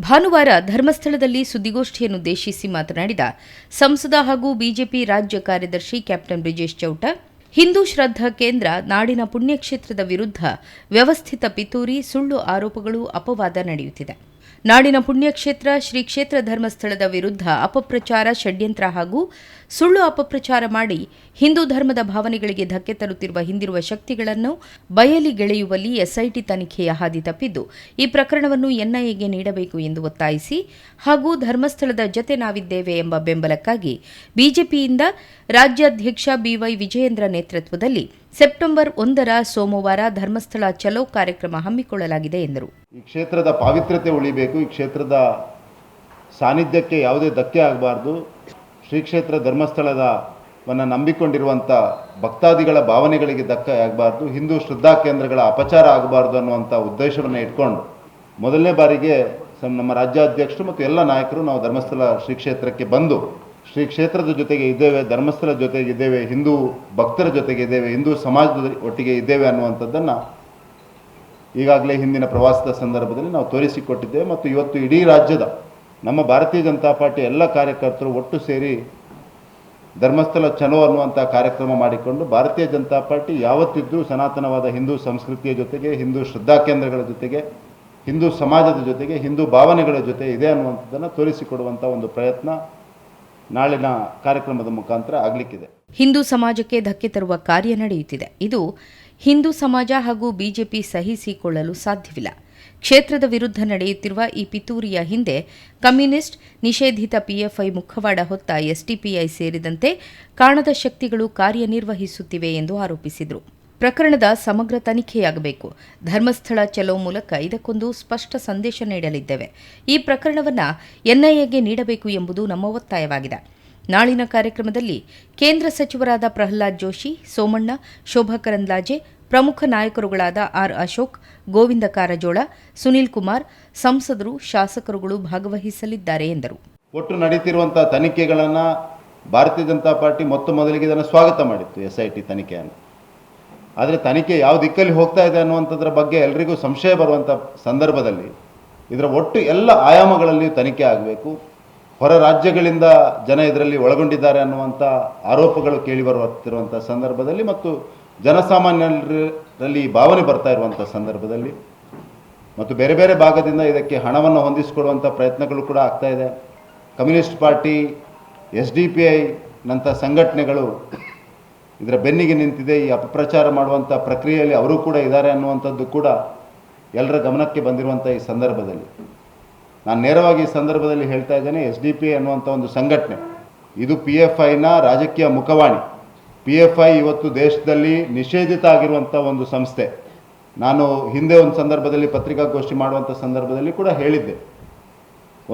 ಭಾನುವಾರ ಧರ್ಮಸ್ಥಳದಲ್ಲಿ ಸುದ್ದಿಗೋಷ್ಠಿಯನ್ನುದ್ದೇಶಿಸಿ ಮಾತನಾಡಿದ ಸಂಸದ ಹಾಗೂ ಬಿಜೆಪಿ ರಾಜ್ಯ ಕಾರ್ಯದರ್ಶಿ ಕ್ಯಾಪ್ಟನ್ ಬ್ರಿಜೇಶ್ ಚೌಟ, ಹಿಂದೂ ಶ್ರದ್ಧಾ ಕೇಂದ್ರ ನಾಡಿನ ಪುಣ್ಯಕ್ಷೇತ್ರದ ವಿರುದ್ಧ ವ್ಯವಸ್ಥಿತ ಪಿತೂರಿ, ಸುಳ್ಳು ಆರೋಪಗಳು ಅಪವಾದ ನಡೆಯುತ್ತಿದೆ. ನಾಡಿನ ಪುಣ್ಯಕ್ಷೇತ್ರ ಶ್ರೀ ಕ್ಷೇತ್ರ ಧರ್ಮಸ್ಥಳದ ವಿರುದ್ಧ ಅಪಪ್ರಚಾರ, ಷಡ್ಯಂತ್ರ ಹಾಗೂ ಸುಳ್ಳು ಅಪಪ್ರಚಾರ ಮಾಡಿ ಹಿಂದೂ ಧರ್ಮದ ಭಾವನೆಗಳಿಗೆ ಧಕ್ಕೆ ತರುತ್ತಿರುವ ಹಿಂದಿರುವ ಶಕ್ತಿಗಳನ್ನು ಬಯಲಿಗೆಳೆಯುವಲ್ಲಿ ಎಸ್ಐಟಿ ತನಿಖೆಯ ಹಾದಿ ತಪ್ಪಿದ್ದು, ಈ ಪ್ರಕರಣವನ್ನು ಎನ್ಐಎಗೆ ನೀಡಬೇಕು ಎಂದು ಒತ್ತಾಯಿಸಿ ಹಾಗೂ ಧರ್ಮಸ್ಥಳದ ಜತೆ ನಾವಿದ್ದೇವೆ ಎಂಬ ಬೆಂಬಲಕ್ಕಾಗಿ ಬಿಜೆಪಿಯಿಂದ ರಾಜ್ಯಾಧ್ಯಕ್ಷ ಬಿವೈ ವಿಜಯೇಂದ್ರ ನೇತೃತ್ವದಲ್ಲಿ ಸೆಪ್ಟೆಂಬರ್ ಒಂದರ ಸೋಮವಾರ ಧರ್ಮಸ್ಥಳ ಚಲೋ ಕಾರ್ಯಕ್ರಮ ಹಮ್ಮಿಕೊಳ್ಳಲಾಗಿದೆ ಎಂದರು. ಈ ಕ್ಷೇತ್ರದ ಪಾವಿತ್ರ್ಯತೆ ಉಳಿಬೇಕು, ಈ ಕ್ಷೇತ್ರದ ಸಾನ್ನಿಧ್ಯಕ್ಕೆ ಯಾವುದೇ ಧಕ್ಕೆ ಆಗಬಾರ್ದು. ಶ್ರೀ ಕ್ಷೇತ್ರ ಧರ್ಮಸ್ಥಳದ ವನ್ನು ನಂಬಿಕೊಂಡಿರುವಂಥ ಭಕ್ತಾದಿಗಳ ಭಾವನೆಗಳಿಗೆ ಧಕ್ಕೆ ಆಗಬಾರ್ದು. ಹಿಂದೂ ಶ್ರದ್ಧಾ ಕೇಂದ್ರಗಳ ಅಪಚಾರ ಆಗಬಾರ್ದು ಅನ್ನುವಂಥ ಉದ್ದೇಶವನ್ನು ಇಟ್ಕೊಂಡು ಮೊದಲನೇ ಬಾರಿಗೆ ನಮ್ಮ ರಾಜ್ಯಾಧ್ಯಕ್ಷರು ಮತ್ತು ಎಲ್ಲ ನಾಯಕರು ನಾವು ಧರ್ಮಸ್ಥಳ ಶ್ರೀ ಕ್ಷೇತ್ರಕ್ಕೆ ಬಂದು ಶ್ರೀ ಕ್ಷೇತ್ರದ ಜೊತೆಗೆ ಇದ್ದೇವೆ ಧರ್ಮಸ್ಥಳದ ಜೊತೆಗೆ ಇದ್ದೇವೆ, ಹಿಂದೂ ಭಕ್ತರ ಜೊತೆಗೆ ಇದ್ದೇವೆ, ಹಿಂದೂ ಸಮಾಜದ ಒಟ್ಟಿಗೆ ಇದ್ದೇವೆ ಅನ್ನುವಂಥದ್ದನ್ನು ಈಗಾಗಲೇ ಹಿಂದಿನ ಪ್ರವಾಸದ ಸಂದರ್ಭದಲ್ಲಿ ನಾವು ತೋರಿಸಿಕೊಟ್ಟಿದ್ದೇವೆ. ಮತ್ತು ಇವತ್ತು ಇಡೀ ರಾಜ್ಯದ, ನಮ್ಮ ಭಾರತೀಯ ಜನತಾ ಪಾರ್ಟಿ ಎಲ್ಲ ಕಾರ್ಯಕರ್ತರು ಒಟ್ಟು ಸೇರಿ ಧರ್ಮಸ್ಥಳ ಚಲೋ ಅನ್ನುವಂಥ ಕಾರ್ಯಕ್ರಮ ಮಾಡಿಕೊಂಡು ಭಾರತೀಯ ಜನತಾ ಪಾರ್ಟಿ ಯಾವತ್ತಿದ್ದರೂ ಸನಾತನವಾದ ಹಿಂದೂ ಸಂಸ್ಕೃತಿಯ ಜೊತೆಗೆ, ಹಿಂದೂ ಶ್ರದ್ಧಾ ಕೇಂದ್ರಗಳ ಜೊತೆಗೆ, ಹಿಂದೂ ಸಮಾಜದ ಜೊತೆಗೆ, ಹಿಂದೂ ಭಾವನೆಗಳ ಜೊತೆ ಇದೆ ಅನ್ನುವಂಥದ್ದನ್ನು ತೋರಿಸಿಕೊಡುವಂಥ ಒಂದು ಪ್ರಯತ್ನ ನಾಳಿನ ಕಾರ್ಯಕ್ರಮದ ಮುಖಾಂತರ ಆಗಲಿಕ್ಕಿದೆ. ಹಿಂದೂ ಸಮಾಜಕ್ಕೆ ಧಕ್ಕೆ ತರುವ ಕಾರ್ಯ ನಡೆಯುತ್ತಿದೆ. ಇದು ಹಿಂದೂ ಸಮಾಜ ಹಾಗೂ ಬಿಜೆಪಿ ಸಹಿಸಿಕೊಳ್ಳಲು ಸಾಧ್ಯವಿಲ್ಲ. ಕ್ಷೇತ್ರದ ವಿರುದ್ಧ ನಡೆಯುತ್ತಿರುವ ಈ ಪಿತೂರಿಯ ಹಿಂದೆ ಕಮ್ಯುನಿಸ್ಟ್ ನಿಷೇಧಿತ ಪಿಎಫ್ಐ ಮುಖವಾಡ ಹೊತ್ತ ಎಸ್ಡಿಪಿಐ ಸೇರಿದಂತೆ ಕಾಣದ ಶಕ್ತಿಗಳು ಕಾರ್ಯನಿರ್ವಹಿಸುತ್ತಿವೆ ಎಂದು ಆರೋಪಿಸಿದರು. ಪ್ರಕರಣದ ಸಮಗ್ರ ತನಿಖೆಯಾಗಬೇಕು. ಧರ್ಮಸ್ಥಳ ಚಲೋ ಮೂಲಕ ಇದಕ್ಕೊಂದು ಸ್ಪಷ್ಟ ಸಂದೇಶ ನೀಡಲಿದ್ದೇವೆ. ಈ ಪ್ರಕರಣವನ್ನು ಎನ್ಐಎಗೆ ನೀಡಬೇಕು ಎಂಬುದು ನಮ್ಮ ಒತ್ತಾಯವಾಗಿದೆ. ನಾಳಿನ ಕಾರ್ಯಕ್ರಮದಲ್ಲಿ ಕೇಂದ್ರ ಸಚಿವರಾದ ಪ್ರಹ್ಲಾದ್ ಜೋಶಿ, ಸೋಮಣ್ಣ, ಶೋಭಾ ಕರಂದ್ಲಾಜೆ, ಪ್ರಮುಖ ನಾಯಕರುಗಳಾದ ಆರ್ ಅಶೋಕ್, ಗೋವಿಂದ ಕಾರಜೋಳ, ಸುನೀಲ್ ಕುಮಾರ್, ಸಂಸದರು, ಶಾಸಕರುಗಳು ಭಾಗವಹಿಸಲಿದ್ದಾರೆ ಎಂದರು. ಒಟ್ಟು ನಡೆಯುತ್ತಿರುವಂತಹ ತನಿಖೆಗಳನ್ನು ಭಾರತೀಯ ಜನತಾ ಪಾರ್ಟಿ ಮೊತ್ತ ಮೊದಲಿಗೆ ಇದನ್ನು ಸ್ವಾಗತ ಮಾಡಿತ್ತು, ಎಸ್ಐಟಿ ತನಿಖೆಯನ್ನು. ಆದರೆ ತನಿಖೆ ಯಾವ ದಿಕ್ಕಲ್ಲಿ ಹೋಗ್ತಾ ಇದೆ ಅನ್ನುವಂಥದ್ರ ಬಗ್ಗೆ ಎಲ್ರಿಗೂ ಸಂಶಯ ಬರುವಂಥ ಸಂದರ್ಭದಲ್ಲಿ ಇದರ ಒಟ್ಟು ಎಲ್ಲ ಆಯಾಮಗಳಲ್ಲಿಯೂ ತನಿಖೆ ಆಗಬೇಕು. ಹೊರ ರಾಜ್ಯಗಳಿಂದ ಜನ ಇದರಲ್ಲಿ ಒಳಗೊಂಡಿದ್ದಾರೆ ಅನ್ನುವಂಥ ಆರೋಪಗಳು ಕೇಳಿ ಬರುತ್ತಿರುವಂಥ ಸಂದರ್ಭದಲ್ಲಿ ಮತ್ತು ಜನಸಾಮಾನ್ಯರಲ್ಲಿ ಭಾವನೆ ಬರ್ತಾ ಇರುವಂಥ ಸಂದರ್ಭದಲ್ಲಿ ಮತ್ತು ಬೇರೆ ಬೇರೆ ಭಾಗದಿಂದ ಇದಕ್ಕೆ ಹಣವನ್ನು ಹೊಂದಿಸಿಕೊಡುವಂಥ ಪ್ರಯತ್ನಗಳು ಕೂಡ ಆಗ್ತಾ ಇದೆ. Communist party, S D P I ನಂಥ ಸಂಘಟನೆಗಳು ಇದರ ಬೆನ್ನಿಗೆ ನಿಂತಿದೆ ಈ ಅಪಪ್ರಚಾರ ಮಾಡುವಂಥ ಪ್ರಕ್ರಿಯೆಯಲ್ಲಿ ಅವರು ಕೂಡ ಇದ್ದಾರೆ ಅನ್ನುವಂಥದ್ದು ಕೂಡ ಎಲ್ಲರ ಗಮನಕ್ಕೆ ಬಂದಿರುವಂಥ ಈ ಸಂದರ್ಭದಲ್ಲಿ. ನಾನು ನೇರವಾಗಿ ಈ ಸಂದರ್ಭದಲ್ಲಿ ಹೇಳ್ತಾ ಇದ್ದೇನೆ, ಎಸ್ ಡಿ ಪಿ ಅನ್ನುವಂಥ ಒಂದು ಸಂಘಟನೆ, ಇದು ಪಿ ಎಫ್ ಐನ ರಾಜಕೀಯ ಮುಖವಾಣಿ. ಪಿ ಎಫ್ ಐ ಇವತ್ತು ದೇಶದಲ್ಲಿ ನಿಷೇಧಿತ ಆಗಿರುವಂಥ ಒಂದು ಸಂಸ್ಥೆ. ನಾನು ಹಿಂದೆ ಒಂದು ಸಂದರ್ಭದಲ್ಲಿ ಪತ್ರಿಕಾಗೋಷ್ಠಿ ಮಾಡುವಂಥ ಸಂದರ್ಭದಲ್ಲಿ ಕೂಡ ಹೇಳಿದ್ದೆ.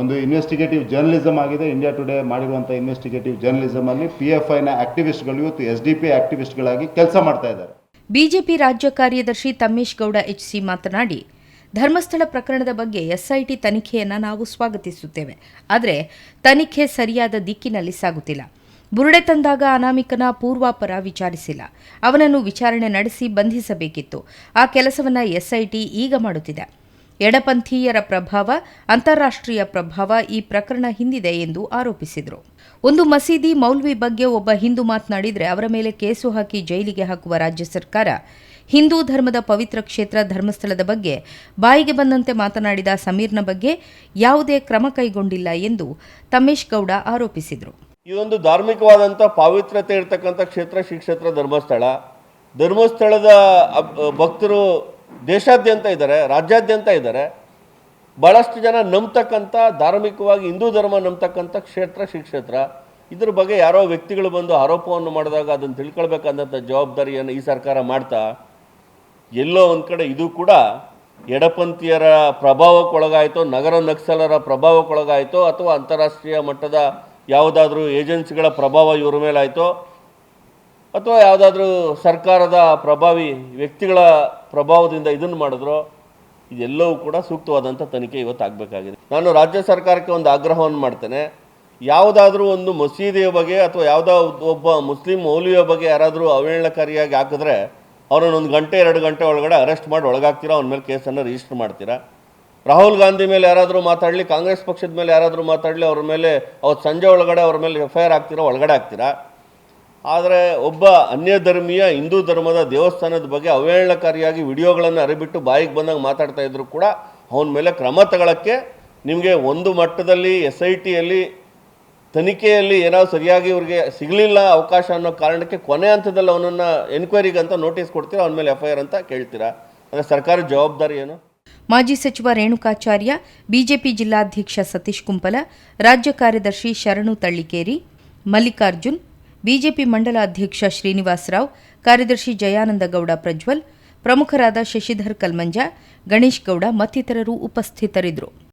ಒಂದು ಇನ್ವೆಸ್ಟಿಗೇಟಿವ್ ಜರ್ನಲಿಸಮ್ ಆಗಿದೆ. ಇಂಡಿಯಾ ಟುಡೇ ಮಾಡಿರುವಂಥ ಇನ್ವೆಸ್ಟಿಗೇಟಿವ್ ಜರ್ನಲಿಸಮಲ್ಲಿ ಪಿ ಎಫ್ ಐನ ಆಕ್ಟಿವಿಸ್ಟ್ಗಳು ಇವತ್ತು ಎಸ್ ಡಿ ಪಿ ಆಕ್ಟಿವಿಸ್ಟ್ಗಳಾಗಿ ಕೆಲಸ ಮಾಡ್ತಾ ಇದ್ದಾರೆ. ಬಿಜೆಪಿ ರಾಜ್ಯ ಕಾರ್ಯದರ್ಶಿ ತಮ್ಮೇಶ್ ಗೌಡ ಎಚ್ ಸಿ ಮಾತನಾಡಿ, ಧರ್ಮಸ್ಥಳ ಪ್ರಕರಣದ ಬಗ್ಗೆ ಎಸ್ಐಟಿ ತನಿಖೆಯನ್ನು ನಾವು ಸ್ವಾಗತಿಸುತ್ತೇವೆ. ಆದರೆ ತನಿಖೆ ಸರಿಯಾದ ದಿಕ್ಕಿನಲ್ಲಿ ಸಾಗುತ್ತಿಲ್ಲ. ಬುರುಡೆ ತಂದಾಗ ಅನಾಮಿಕನ ಪೂರ್ವಾಪರ ವಿಚಾರಿಸಿಲ್ಲ. ಅವನನ್ನು ವಿಚಾರಣೆ ನಡೆಸಿ ಬಂಧಿಸಬೇಕಿತ್ತು. ಆ ಕೆಲಸವನ್ನು ಎಸ್ಐಟಿ ಈಗ ಮಾಡುತ್ತಿದೆ. ಎಡಪಂಥೀಯರ ಪ್ರಭಾವ, ಅಂತಾರಾಷ್ಟ್ರೀಯ ಪ್ರಭಾವ ಈ ಪ್ರಕರಣ ಹಿಂದಿದೆ ಎಂದು ಆರೋಪಿಸಿದರು. ಒಂದು ಮಸೀದಿ ಮೌಲ್ವಿ ಬಗ್ಗೆ ಒಬ್ಬ ಹಿಂದೂ ಮಾತನಾಡಿದರೆ ಅವರ ಮೇಲೆ ಕೇಸು ಹಾಕಿ ಜೈಲಿಗೆ ಹಾಕುವ ರಾಜ್ಯ ಸರ್ಕಾರ, ಹಿಂದೂ ಧರ್ಮದ ಪವಿತ್ರ ಕ್ಷೇತ್ರ ಧರ್ಮಸ್ಥಳದ ಬಗ್ಗೆ, ಬಾಯಿಗೆ ಬಂದಂತೆ ಮಾತನಾಡಿದ ಸಮೀರ್ನ ಬಗ್ಗೆ ಯಾವುದೇ ಕ್ರಮ ಕೈಗೊಂಡಿಲ್ಲ ಎಂದು ತಮೇಶ್ ಗೌಡ ಆರೋಪಿಸಿದರು. ಇದೊಂದು ಧಾರ್ಮಿಕವಾದಂಥ ಪಾವಿತ್ರ್ಯತೆ ಇರತಕ್ಕಂಥ ಕ್ಷೇತ್ರ ಶ್ರೀ ಕ್ಷೇತ್ರ ಧರ್ಮಸ್ಥಳ. ಧರ್ಮಸ್ಥಳದ ಭಕ್ತರು ದೇಶಾದ್ಯಂತ ಇದ್ದಾರೆ, ರಾಜ್ಯಾದ್ಯಂತ ಇದ್ದಾರೆ ಭಾಳಷ್ಟು ಜನ ನಂಬ್ತಕ್ಕಂಥ, ಧಾರ್ಮಿಕವಾಗಿ ಹಿಂದೂ ಧರ್ಮ ನಂಬ್ತಕ್ಕಂಥ ಕ್ಷೇತ್ರ, ಶ್ರೀ ಕ್ಷೇತ್ರ. ಇದ್ರ ಬಗ್ಗೆ ಯಾರೋ ವ್ಯಕ್ತಿಗಳು ಬಂದು ಆರೋಪವನ್ನು ಮಾಡಿದಾಗ ಅದನ್ನು ತಿಳ್ಕೊಳ್ಬೇಕಂದಂಥ ಜವಾಬ್ದಾರಿಯನ್ನು ಈ ಸರ್ಕಾರ ಮಾಡ್ತಾ, ಎಲ್ಲೋ ಒಂದು ಕಡೆ ಇದು ಕೂಡ ಎಡಪಂಥೀಯರ ಪ್ರಭಾವಕ್ಕೊಳಗಾಯಿತೋ, ನಗರ ನಕ್ಸಲರ ಪ್ರಭಾವಕ್ಕೊಳಗಾಯಿತೋ, ಅಥವಾ ಅಂತಾರಾಷ್ಟ್ರೀಯ ಮಟ್ಟದ ಯಾವುದಾದ್ರೂ ಏಜೆನ್ಸಿಗಳ ಪ್ರಭಾವ ಇವ್ರ ಮೇಲಾಯಿತೋ, ಅಥವಾ ಯಾವುದಾದ್ರೂ ಸರ್ಕಾರದ ಪ್ರಭಾವಿ ವ್ಯಕ್ತಿಗಳ ಪ್ರಭಾವದಿಂದ ಇದನ್ನು ಮಾಡಿದ್ರು, ಇದೆಲ್ಲವೂ ಕೂಡ ಸೂಕ್ತವಾದಂಥ ತನಿಖೆ ಇವತ್ತು ಆಗಬೇಕಾಗಿದೆ ನಾನು ರಾಜ್ಯ ಸರ್ಕಾರಕ್ಕೆ ಒಂದು ಆಗ್ರಹವನ್ನು ಮಾಡ್ತೇನೆ. ಯಾವುದಾದ್ರೂ ಒಂದು ಮಸೀದಿಯ ಬಗ್ಗೆ ಅಥವಾ ಯಾವುದೋ ಒಬ್ಬ ಮುಸ್ಲಿಂ ಮೌಲಿಯ ಬಗ್ಗೆ ಯಾರಾದರೂ ಅವಹೇಳನಕಾರಿಯಾಗಿ ಹಾಕಿದ್ರೆ ಒಂದು ಗಂಟೆ, ಎರಡು ಗಂಟೆ ಒಳಗಡೆ ಅರೆಸ್ಟ್ ಮಾಡಿ ಒಳಗಾಗ್ತೀರಾ? ಅವನ ಮೇಲೆ ಕೇಸನ್ನು ರಿಜಿಸ್ಟರ್ ಮಾಡ್ತೀರಾ? ರಾಹುಲ್ ಗಾಂಧಿ ಮೇಲೆ ಯಾರಾದರೂ ಮಾತಾಡಲಿ, ಕಾಂಗ್ರೆಸ್ ಪಕ್ಷದ ಮೇಲೆ ಯಾರಾದರೂ ಮಾತಾಡಲಿ, ಅವ್ರ ಮೇಲೆ ಅವತ್ತು ಸಂಜೆ ಒಳಗಡೆ ಅವ್ರ ಮೇಲೆ ಎಫ್ ಐ ಆರ್ ಆಗ್ತೀರಾ ಒಳಗಡೆ ಆಗ್ತೀರಾ ಆದರೆ ಒಬ್ಬ ಅನ್ಯ ಧರ್ಮೀಯ ಹಿಂದೂ ಧರ್ಮದ ದೇವಸ್ಥಾನದ ಬಗ್ಗೆ ಅವಹೇಳನಕಾರಿಯಾಗಿ ವಿಡಿಯೋಗಳನ್ನು ಅರಿಬಿಟ್ಟು ಬಾಯಿಗೆ ಬಂದಾಗ ಮಾತಾಡ್ತಾ ಇದ್ರು ಕೂಡ ಅವನ ಮೇಲೆ ಕ್ರಮ ತಗೊಳ್ಳೋಕ್ಕೆ ನಿಮಗೆ ಒಂದು ಮಟ್ಟದಲ್ಲಿ ಎಸ್ ಐ ಟಿಯಲ್ಲಿ ತನಿಖೆಯಲ್ಲಿ ಏನಾದರೂ ಸರಿಯಾಗಿ ಇವ್ರಿಗೆ ಸಿಗಲಿಲ್ಲ ಅವಕಾಶ ಅನ್ನೋ ಕಾರಣಕ್ಕೆ ಕೊನೆ ಹಂತದಲ್ಲಿ ಅವನನ್ನು ಎನ್ಕ್ವೈರಿಗೆ ಅಂತ ನೋಟಿಸ್ ಕೊಡ್ತೀರಾ, ಅವನ ಮೇಲೆ ಎಫ್ ಆರ್ ಅಂತ ಕೇಳ್ತೀರಾ? ಅಂದರೆ ಸರ್ಕಾರಿ ಜವಾಬ್ದಾರಿ ಏನು? ಮಾಜಿ ಸಚಿವ ರೇಣುಕಾಚಾರ್ಯ, ಬಿಜೆಪಿ ಜಿಲ್ಲಾಧ್ಯಕ್ಷ ಸತೀಶ್ ಕುಂಪಲ, ರಾಜ್ಯ ಕಾರ್ಯದರ್ಶಿ ಶರಣು ತಳ್ಳಿಕೇರಿ, ಮಲ್ಲಿಕಾರ್ಜುನ್ ಬಿಜೆಪಿ ಮಂಡಲ ಅಧ್ಯಕ್ಷ ಶ್ರೀನಿವಾಸ ರಾವ್ ಕಾರ್ಯದರ್ಶಿ ಜಯಾನಂದ ಗೌಡ ಪ್ರಜ್ವಲ್, ಪ್ರಮುಖರಾದ ಶಶಿಧರ್ ಕಲ್ಮಂಜ, ಗಣೇಶ್ ಗೌಡ ಮತ್ತಿತರರು ಉಪಸ್ಥಿತರಿದ್ದರು.